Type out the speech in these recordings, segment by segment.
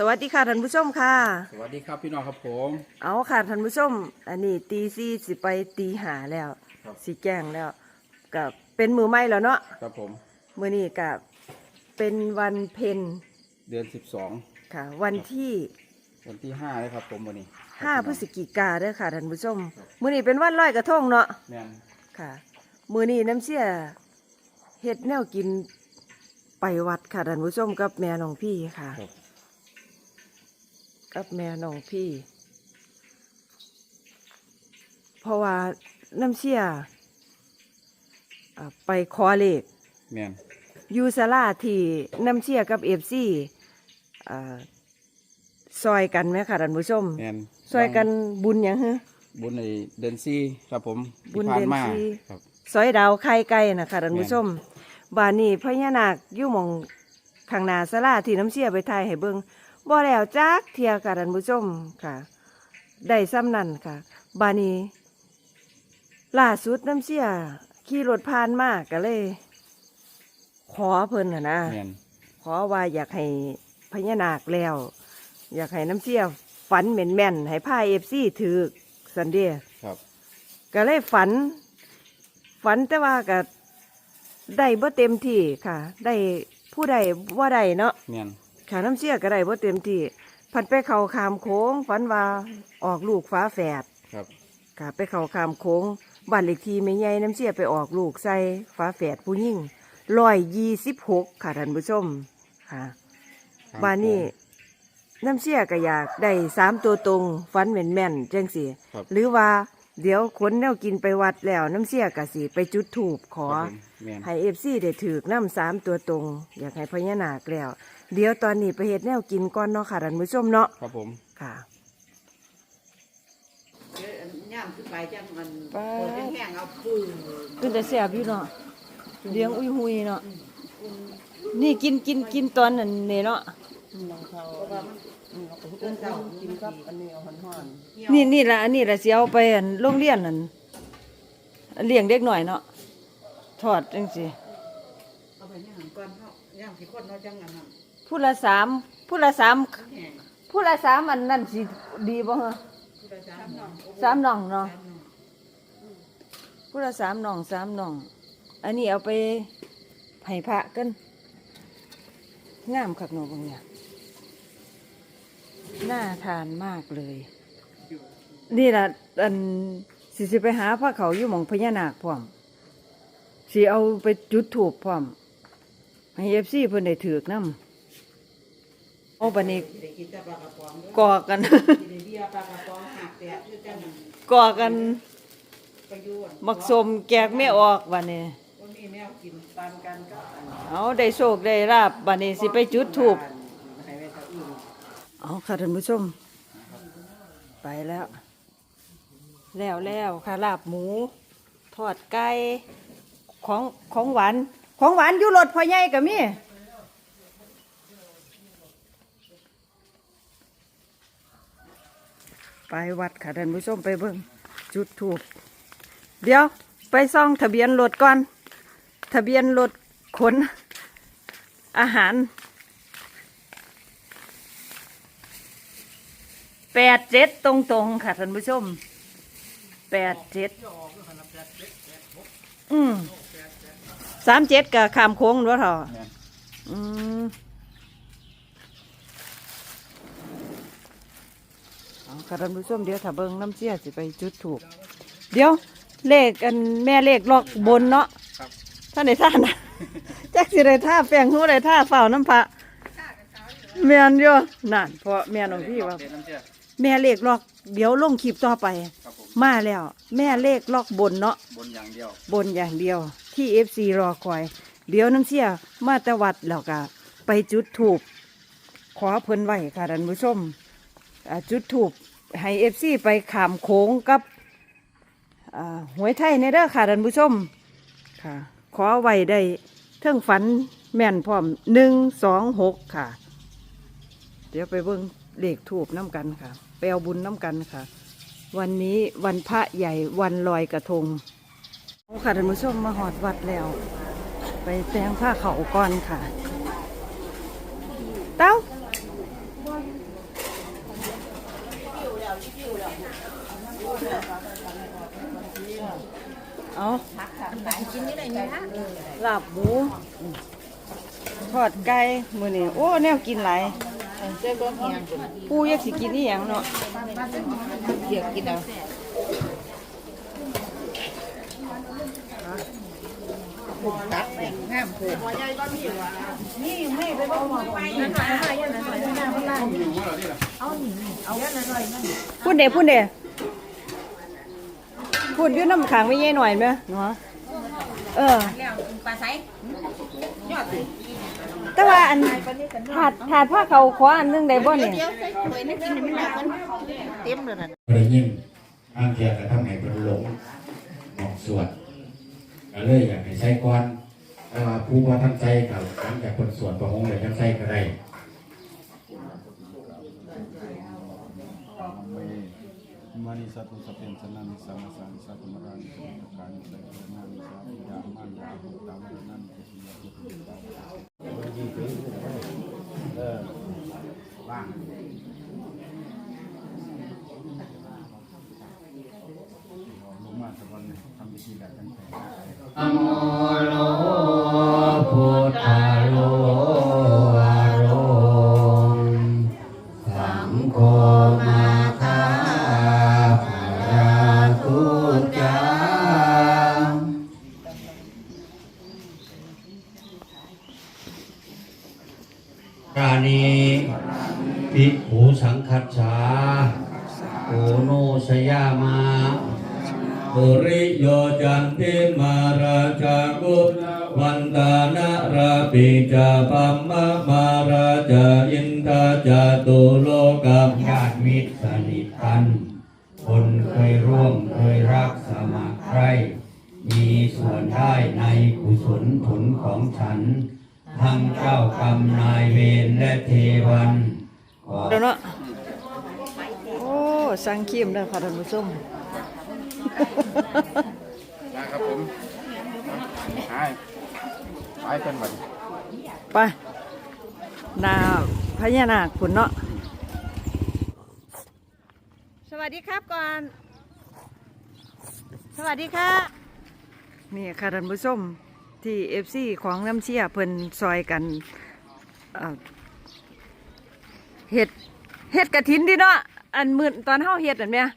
สวัสดีค่ะท่านผู้ชมค่ะ สวัสดีครับพี่น้องครับผม เอาค่ะท่านผู้ชม อันนี้ตีสี่สิไปตีหาแล้วครับสิแจ้งแล้วกับเป็นมือใหม่แล้วเนาะครับผม มือนี้กับเป็นวันเพ็ญเดือนสิบสองค่ะ วันที่วันที่ห้าเลยครับผมวันนี้ห้าพฤศจิกาเด้อค่ะท่านผู้ชม มือนี้เป็นวันลอยกระทงเนาะแม่นค่ะ มือนี้น้ำเชี่ยเฮ็ดแนวกินไปวัดค่ะท่านผู้ชมกับแม่น้องพี่ค่ะ ครับ กับแม่น้องพี่ เพราะว่าน้ำเชี่ยอ่าไปขอเลข แม่นอยูซาลาที่น้ำเชี่ยกับเอฟซีซอยกันไหมค่ะท่านผู้ชม แม่นซอยกันบุญหยังฮะ บุญในเดือนซี่ครับผมบุญที่ผ่านมาเดือนสี่ ครับซอยดาวไข่ไก่นะคะท่านแม่นผู้ชมบ้านนี้พญานาคอยู่หมองข้างหน้าศาลาที่น้ำเชี่ยไปถ่ายให้เบิ่ง บ่แล้วจักเทียค่ะท่านผู้ชมค่ะ ได้ซ้ำนั่นค่ะบ้านนี้ล่าสุดน้ำเชี่ยขี่รถผ่านมาก็เลย ขอเพิ่นน่ะนะ แม่นขอว่าอยากให้พญานาคแล้ว อยากให้น้ำเชี่ยฝันเหม็นแม่นๆให้ผ้าเอฟซีถือสันเดียครับ ก็เลยฝัน ฝันแต่ว่าก็ได้บ่เต็มที่ค่ะ ได้ผู้ใดว่าได้เนาะ แม่น ขาน้ำเชี่ยก็ได้บ่เต็มที่พันไปเขาขามโค้งฝันว่าออกลูกฟ้าแฝดครับ ค่ะไปเขาขามโค้งบ้านเลขที่ไม่ใหญ่น้ำเชี่ยไปออกลูกใส่ฟ้าแฝดผู้ยิ่งร้อยยี่สิบหกค่ะท่านผู้ชมค่ะบ้านนี้น้ำเชี่ยก็อยากได้สามตัวตรงฟันแม่นแม่นๆจังสิครับหรือว่าเดี๋ยวขนแนวกินไปวัดแล้วน้ำเชี่ยกะสิไปจุดถูกขอครับผม แม่น ให้เอฟซีได้ถือกน้ำสามตัวตรง อยากให้พญานาคแล้ว เดี๋ยวตอนนี้ไปเฮ็ดแนวกินก่อนเนาะค่ะท่านผู้ชมเนาะครับผมค่ะย่ามขึ้นไปจังมันป๊าดปวดแห้งๆเอาปืนคือแต่แสบอยู่เนาะเลี้ยงอุ้ยหุยเนาะนี่กินกินกินตอนนั้นนี่เนาะเกินเจ้ากินกับอันนี้เอาห่อนๆนี่นี่ละอันนี้ละเสียวไปอันโรงเรียนนั่นเลี้ยงเด็กหน่อยเนาะ ทอดจังสิเอาไปย่างก่อนเฮาย่างสิคนเนาะจังอันนั้นผู้ละสามผู้ละสามแห้งผู้ละสามอันนั่นสิดีบ่ฮะผู้ใดสามน้องสามน่องเนาะสามน้องผู้ละสามน่องสามน่อง อันนี้เอาไปให้พระกันงามคักเนาะบางอย่างน่าทานมากเลย นี่ล่ะอันสิสิไปหาพระเขาอยู่หมองพญานาคพร้อม สิเอาไปจุดถูกพร้อมให้เอฟซีเพิ่นได้ถือกน้ำเอาบันนี้สิได้กินแต่ปลากระป๋องเด้อก่อกันสิได้เบียร์ปลากระป๋องหักแตกคือจังนั้นก่อกันไปอยู่อั่นมักสมแกกไม่ออกบันนี้ บ่มีแนวกินปานกันก็อันเอาได้โชคได้ลาบบันนี้สิไปจุดถูก ให้ไว้กับอื่นเอาค่ะท่านผู้ชม ไปแล้ว แล้วแล้วค่ะลาบหมู ทอดไก่ ของของหวาน ของหวานอยู่รถพ่อใหญ่ก็มีไปวัดค่ะท่านผู้ชมไปเบิ่งจุดถูก เดี๋ยวไปซ่องทะเบียนรถก่อน ทะเบียนรถขนอาหารแปดเจ็ดตรงตรงๆค่ะท่านผู้ชม แปดเจ็ดอืมสามเจ็ดกับขามโค้งหรือว่าเถอะแม่นอืมเอาค่ะท่านผู้ชมเดี๋ยวถ้าเบิ้งน้ำเสียสิไปจุดถูก เดี๋ยวเลขอันแม่เลขล็อกบนเนาะครับท่านในท่านนะจักสิได้ท่าแปลงหูได้ท่าเฝ้าน้ำพระแม่นอยู่นั่นเพราะแม่น้องพี่ว่าเรียนน้ำเชื่อแม่เลขล็อก เดี๋ยวลงคลิปต่อไปครับผ มมาแล้ว แม่เลขล็อกบนเนาะบนอย่างเดียว บนอย่างเดียว ที่เอฟซีรอคอย เดี๋ยวน้ำเชี่ยมาแตวัดแล้วก็ไปจุดถูกขอเพิ่นไว้ค่ะท่านผู้ชมอ่าจุดถูกให้เอฟซีไปขามโค้งกับอ่าหวยไทยในเด้อค่ะท่านผู้ชมค่ะ ขอไว้ได้เทิงฝันแม่นพร้อมหนึ่งสองหกค่ะ เดี๋ยวไปเบิ่งเลขถูกน้ำกันค่ะ ไปเอาบุญน้ำกันค่ะ วันนี้วันพระใหญ่วันลอยกระทงค่ะท่านผู้ชมมาหอดวัดแล้ว ไปแปลงผ้าเขาก่อนค่ะ เต้าเอากินนี่หนนะลับหมูทอดไก่มือนี่โอ้แนวกินหลาย เจ้าก็เฮียงปู่อยากสิกินอีหยังเนาะเดี๋ยวกินเอาผมตัดเนี่ยงามเลยนี่ไม่ไปบอกหมอไปนั่นหน่อยนั่นหน่อยนั่นหน่อยนั่นหน่อยเอาหนิเอานั่นหน่อยนั่นพูดเด้พูดเด้พูดอยู่น้ำขังไม่เย่หน่อยไหมเนาะเออแล้วปลาไซยอดสิ แต่ว่าอันถาดถาดผ้าเขาขออันหนึงได้บ่เนี่ยเดี๋ยวใส่ถ้วยนี่กินมันหนักมันเต็มเลยนะได้ยินอ้างเทียกระทำให้เป็นหลงหมอกสวดก็เลยอยากให้ใช้ก้อนแต่ว่าผู้ว่าท่านใจกับหลังจากคนสวดประหงเลยท่านใจก็ได้มานิสัตุสเปนสนันสังสังสัตุมารันสุขการนิสัยนานิสัยยามันยาหุตามนันติยาหุตามีเออว่างลงมาสักวันทำพิธีแบบนั้นไป กานีภิกขุสังคัสสาโอโนสยามาปุริโยจันติมาราชากุวันตานาราปิจาปัมมะมาราจาอินทาจาตุโลกับญาติมิตรสนิทกันคนเคยร่วมเคยรักสมัครใครมีส่วนได้ในกุศลผลของฉัน ทั้งเจ้ากรรมนายเวรและเทวันขอเดี๋ยวเนาะโอ้สั่งขีมเด้อค่ะท่านผู้ชมนะครับผมหายหายเป็นวันไปหนาพญานาคคุณเนาะสวัสดีครับก่อน สวัสดีค่ะนี่ค่ะท่านผู้ชม ที่เอฟซีของน้ำเชี่ยเพิ่นซอยกันเห็ดเห็ดกระถินดิเนาะอันมือตอนเฮาเห็ดอันเนี้ย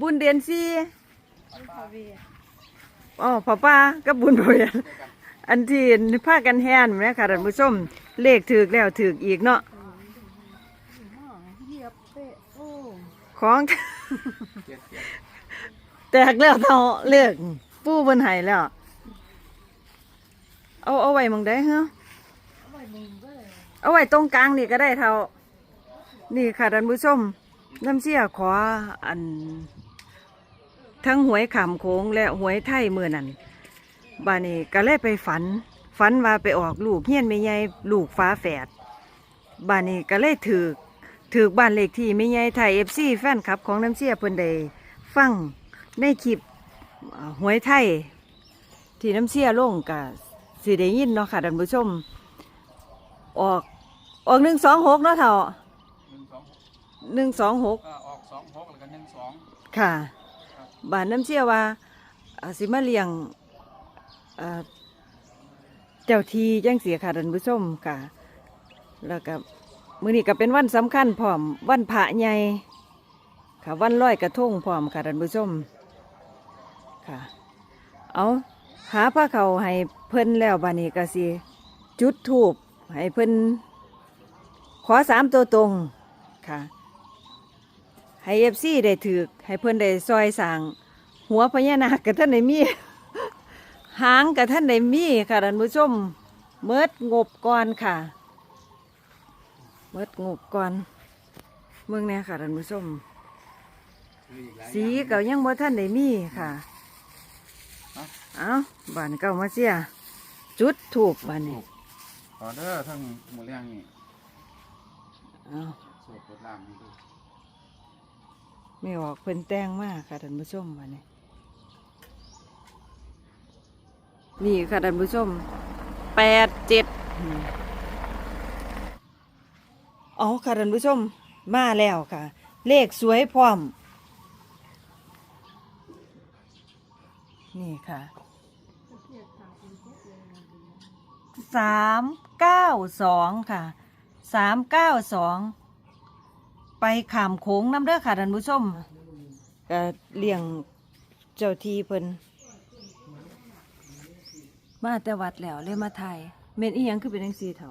บุญเดือนซีอ๋อพ่อป้ากับบุญเวียนอันที่พากันแห่นแม่ค่ะท่านผู้ชมเลขถือแล้วถืออีกเนาะของแตกแล้วเท่าเลือกปู้บนไห้แล้ว เอาเอาไว้หมองได้เหรอเอาไว้ตรงกลางนี่ก็ได้เท่า นี่ค่ะท่านผู้ชม น้ำเชี่ยขออัน ทั้งหวยขำโค้งและหวยไทยมือนั่นบานี้ก็เลยไปฝัน ฝันว่าไปออกลูกเฮียนไม่ใหญ่ลูกฟ้าแฝดบานี้ก็เลยถือถือบ้านเลขที่ไม่ใหญ่ไทยเอฟซีแฟนคลับของน้ำเชี่ยเพิ่นได้ฟังในคลิปเอ่อหวยไทยที่น้ำเชี่ยลงกับ สิได้ยินเนาะค่ะท่านผู้ชม ออกออกหนึ่งสองหกเนาะเท่าหนึ่งสองหกหนึ่งสองหกก็ออกสองหกแล้วก็หนึ่งสองค่ะบ้านน้ำเชี่ยว่าอ่าสิมาเลี้ยงอ่าเจ้าทีจังเสียค่ะท่านผู้ชมค่ะ แล้วก็มื้อนี้ก็เป็นวันสำคัญพร้อมวันพระใหญ่ค่ะวันลอยกระทงพร้อมค่ะท่านผู้ชมค่ะ เอาหาผ้าเขาวให้ เพิ่นแล้วบานี้ก็สิจุดทูบให้เพิ่นขอสามตัวตรงค่ะ ให้เอฟซีได้ถือให้เพิ่นได้ซอยสร้างหัวพญานาคกับท่านได้มีหางกับท่านได้มีค่ะท่านผู้ชมเมิดงบก่อนค่ะเมิดงบก่อนเมืองเนี่ยค่ะท่านผู้ชมสีเก่ายังบ่ท่านได้มีค่ะ เอาบานเก่ามาเสีย จุดถูกบ้านนี้ขอเด้อทั้งหมดแรงนี่เอาสวดบทล่างนี่ดูไม่ออกเพิ่นแต่งมากค่ะท่านผู้ชมบ้านนี้ นี่ค่ะท่านผู้ชมแปดเจ็ดอ๋อค่ะท่านผู้ชมมาแล้วค่ะ เลขสวยพร้อม นี่ค่ะ สามเก้าสองค่ะสามเก้าสองไปขามโค้งน้ำเด้อค่ะท่านผู้ชมก็เลี้ยงเจ้าทีเพิ่นมาแต่วัดแล้วเลยมาไทยเม็นอีหยังคือเป็นจังซี่เถ่า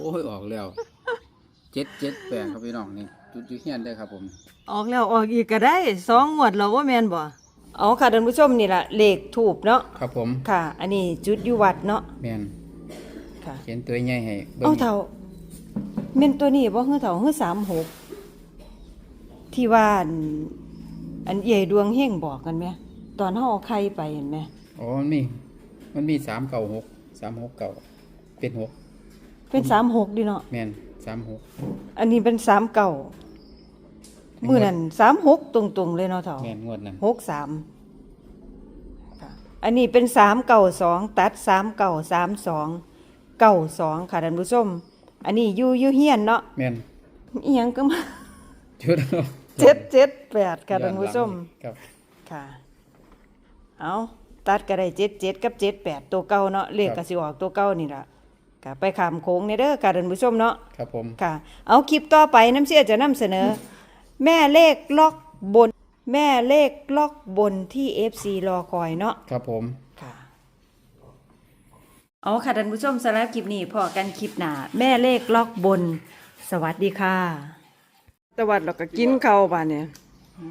โอ้ยออกแล้วเจ็ดเจ็ดแปดครับพี่น้องนี่จุดอยูเฮียนได้อครับผม ออกแล้วออกอีกก็ได้สองงวดแล้วว่าแม่นบ่ เอาค่ะท่านผู้ชมนี่ล่ะเลขถูกเนาะครับผมค่ะ อันนี้จุดอยู่วัดเนาะแมนค่ะเขียนตัวใหญ่ให้บิ่งเอาเท่าเม่นตัวนี้บ่คือเท่าคือสามหกที่ว่าอันอันใหญ่ดวงเฮงบอกกันไหมตอนเฮาเอาไข่ไปเห็นไหมอ๋อมันมีมันมีสามเก่าหกสามหกเก่าเป็นหกเป็นสามหกดิเนาะแมนสามหกอันนี้เป็นสามเก่า มือนั้นสามหกตรงๆเลยเนาะเท่าแมนงวดนั้นหกสามค่ะอันนี้เป็นสามเก่าสองตัดสามเก่าสามสองเก่าสองค่ะท่านผู้ชมอันนี้อยู่อยู่เฮียนเนาะแมนอีหยังก็มาชุดเจ็ดเจ็ดแปดค่ะท่านผู้ชมครับค่ะ เอาตัดก็ได้เจ็ดเจ็ดกับเจ็ดแปดตัวเก่าเนาะเลขก็สิออกตัวเก่านี่ล่ะค่ะไปขามโค้งในเด้อค่ะท่านผู้ชมเนาะครับผมค่ะ เอาคลิปต่อไปน้ำเสียจะนำเสนอ แม่เลขล็อกบน แม่เลขล็อกบนที่ FC รอคอยเนาะครับผม ค่ะเอาค่ะท่านผู้ชมสำหรับคลิปนี้พอกันคลิปหน้าแม่เลขล็อกบน สวัสดีค่ะสวัสดีเราก็กินข้าวบ้านเนี่ย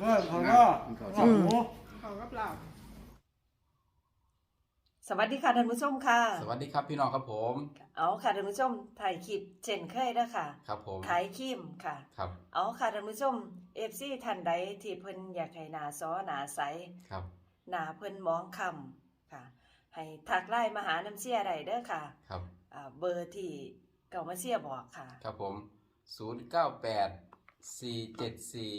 ก็เขาก็ข้าวหมู สวัสดีค่ะท่านผู้ชมค่ะ สวัสดีครับพี่น้องครับผม เอาค่ะท่านผู้ชมถ่ายคลิปเช่นเคยเด้อค่ะครับผมขายครีมค่ะครับเอาค่ะท่านผู้ชม FC ท่านใดที่เพิ่นอยากให้หน้าซ้อหน้าใสครับหน้าเพิ่นมองคำค่ะ ให้ทักไลน์มาหาน้ำเสียได้เด้อค่ะครับอ่าเบอร์ที่เก่ามาเสียบอกค่ะ ครับผมศูนย์เก้าแปดสี่เจ็ดสี่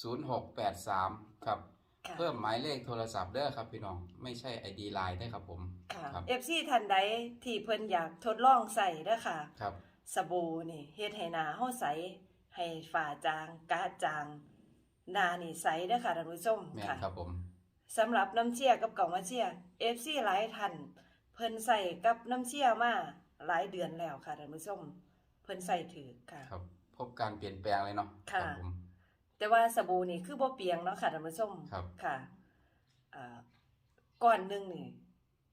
ศูนย์หกแปดสามครับค่ะ เพิ่มหมายเลขโทรศัพท์เด้อครับพี่น้องไม่ใช่ ID Line ได้อครับผมค่ะครับ FC ท่านใดที่เพิ่นอยากทดลองใส่เด้อค่ะ ครับสบู่นี่เฮ็ดให้หน้าเฮาใสให้ฝ้าจางกระจางหน้านี่ใสเด้อค่ะท่านผู้ชมแม่นค่ะครับผมสำหรับน้ำเชี่ยกับเก่ามาเชี่ย FC หลายท่านเพิ่นใส่กับน้ำเชี่ยมาหลายเดือนแล้วค่ะท่านผู้ชม เพิ่นใส่ถือค่ะครับ พบการเปลี่ยนแปลงเลยเนาะค่ะรับผม แต่ว่าสบู่นี่คือบ่เปียงเนาะค่ะท่านผู้ชมครับ ค่ะอ่าก้อนหนึงนี่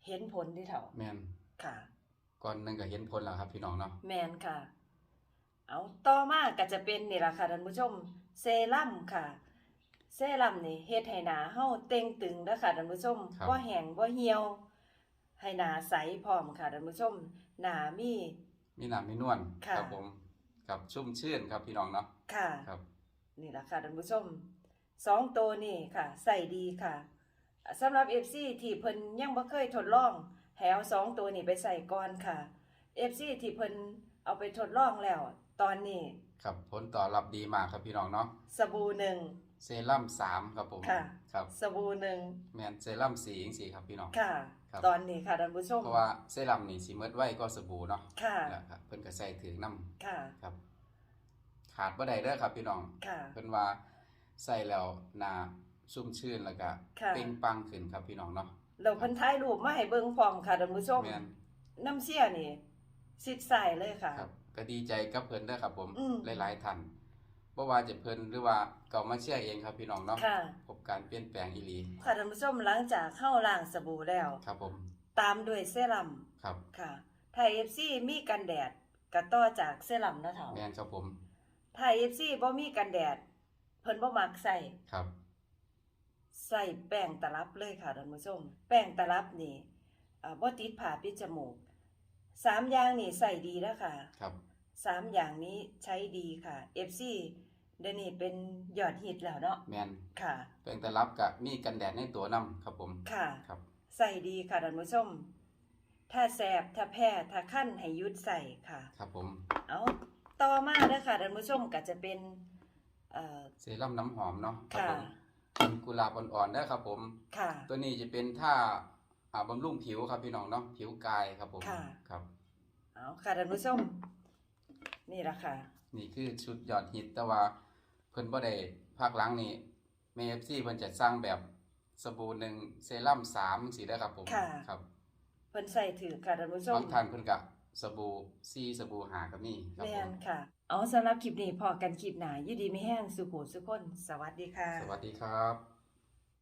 เห็นผลที่เท่าแม่นค่ะ ก่อนหนึงก็เห็นผลแล้วครับพี่น้องเนาะแมนค่ะ เอาต่อมาก็จะเป็นนี่ล่ะค่ะท่านผู้ชม เซรั่มค่ะ เซรั่มนี่เฮ็ดให้หน้าเฮาเต่งตึงเด้อค่ะท่านผู้ชมบ่แห้งบ่เหี่ยวให้หน้าใสพร้อมค่ะท่านผู้ชม หน้ามี มีหนามมีนวลค่ะ ครับผมครับชุ่มชื่นครับพี่น้องเนาะค่ะ ครับ นี่ล่ะค่ะท่านผู้ชมสองตัวนี่ค่ะ ใส่ดีค่ะสำหรับ FC ที่เพิ่นยังบ่เคยทดลองให้เอาสองตัวนี้ไปใส่ก่อนค่ะ FC ที่เพิ่นเอาไปทดลองแล้ว ตอนนี้ ครับผลตอบรับดีมากครับพี่น้องเนาะสบู่หนึ่งเซรั่มสามครับผมค่ะ ครับสบู่หนึ่งแมนเซรั่มสีอิงสีครับพี่น้องค่ะ ครับตอนนี้ค่ะท่านผู้ชมเพราะว่าเซรั่มนี่สีเมดไว้ก็สบู่เนาะค่ะแล้วครับเพิ่นก็ใส่ถึงน้ค่ะำครับ ขาดบ่ได้เด้อครับพี่น้องค่ะเพิ่นว่าใส่แล้วหน้าชุ่มชื่นแล้วก็ค่ะ เปล่งปลังขึ้นครับพี่น้องเนาะเราเพิ่นถ่ายรูปมาให้เบิ่งพร้อมค่ะท่านผู้ชม แม่น น้ำเสียนี่สิดใส่เลยค่ะ ครับก็ดีใจกับเพิ่นเด้อครับผมอืม หลายๆท่านบ่ว่าจะเพิ่นหรือว่าเก่ามาเชียร์เองครับพี่น้องเนาะค่ะ พบการเปลี่ยนแปลงอีหลีค่ะท่านผู้ชมหลังจากเข้าล้างสบู่แล้ว ครับผมตามด้วยเซรั่มครับค่ะถ้า FC มีกันแดดก็ต่อจากเซรั่มนะเฒ่าแม่นครับผม ถ้า FC บ่มีกันแดด เพิ่นบ่มักใส่ครับ ใส่แป้งตลับเลยค่ะท่านผู้ชม แป้งตลับนี่อ่าบ่ติดผ่าปิดจมูกสามอย่างนี่ใส่ดีแล้วค่ะ ครับ สามอย่างนี้ใช้ดีค่ะ FC เดี๋ยวนี้เป็นยอดฮิตแล้วเนาะแม่นค่ะ แปลงแต่รับกับมีกันแดดในตัวนํครับผม ค่ะ ครับ ใส่ดีค่ะท่านผู้ชม ถ้าแสบถ้าแพ้ถ้าขั้นให้หยุดใส่ค่ะ ครับผม เอา ต่อมาเด้อค่ะท่านผู้ชมก็จะเป็นเอ่อเซรั่มน้ำหอมเนาะครับค่ะผมเป็นกุหลาบอ่อนๆเด้อครับผม ค่ะ ตัวนี้จะเป็นท่าอ่าบำรุงผิวครับพี่น้องเนาะผิวกายครับผมค่ะ ครับ เอาค่ะท่านผู้ชม นี่ละค่ะ นี่คือชุดยอดฮิตแต่ว่าเพิ่นบ่ได้ภาคหลังนี่แม่ FC เพิ่นจะสร้างแบบสบู่หนึ่งเซรั่มสามสีได้อครับผมค่ะ ครับเพิ่นใส่ถือค่ะท่านผู้ชบามงท่านเพิ่นกะ สบู่ซีสบู่หาก็มีครับแม่ผนมค่ะ เอาสำหรับคลิปนี้พอกันคลิปหน้ายินดีไม่แห้งสุขุสุขคน สวัสดีค่ะ สวัสดีครับ